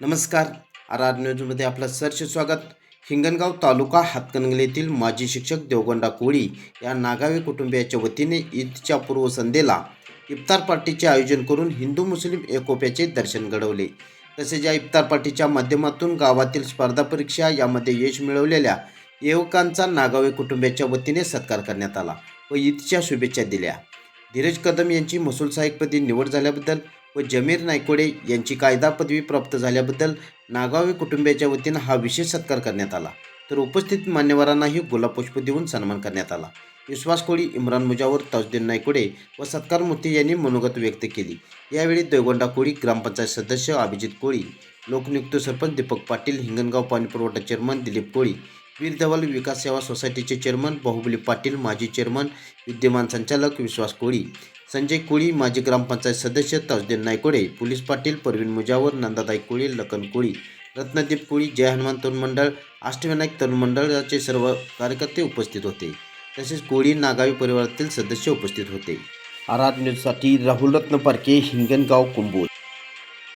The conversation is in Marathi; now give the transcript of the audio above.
नमस्कार. आर आर न्यूजमध्ये आपलं सरचे स्वागत. हिंगणगाव तालुका हातकणंगले येथील माजी शिक्षक देवगंडा कोळी या नागावे कुटुंबियाच्या वतीने ईदच्या पूर्वसंध्येला इफ्तार पार्टीचे आयोजन करून हिंदू मुस्लिम एकोप्याचे दर्शन घडवले. तसेच या इफ्तार पार्टीच्या माध्यमातून गावातील स्पर्धा परीक्षा यामध्ये यश मिळवलेल्या युवकांचा नागावे कुटुंबियाच्या वतीने सत्कार करण्यात आला व ईदच्या शुभेच्छा दिल्या. धीरज कदम यांची महसूल सहाय्यकपदी निवड झाल्याबद्दल व जमीर नायकोडे यांची कायदा पदवी प्राप्त झाल्याबद्दल नागावे कुटुंबियाच्या वतीनं हा विशेष सत्कार करण्यात आला. तर उपस्थित मान्यवरांनाही गुलाबपुष्प देऊन सन्मान करण्यात आला. विश्वास कोळी इम्रान मुजावर ताजदीन नायकोडे व सत्कार मूर्ती यांनी मनोगत व्यक्त केली. यावेळी देवगोंडा कोळी ग्रामपंचायत सदस्य अभिजित कोळी लोकनियुक्त सरपंच दीपक पाटील हिंगणगाव पाणीपुरवठा चेअरमन दिलीप कोळी वीर धवल विकास सेवा सोसायटीचे चेअरमन बाहुबली पाटील माजी चेअरमन विद्यमान संचालक विश्वास कोळी संजय कोळी माजी ग्रामपंचायत सदस्य ताजुद्दीन नायकोडे पोलीस पाटील परवीन मुजावर नंदाताई कोळी लखन कोळी रत्नदीप कोळी जय हनुमान तरुण मंडळ अष्टविनायक तरुण मंडळाचे सर्व कार्यकर्ते उपस्थित होते. तसेच कोळी नागावी परिवारातील सदस्य उपस्थित होते. आर न्यूजसाठी राहुल रत्न पारखे हिंगणगाव कुंभोज.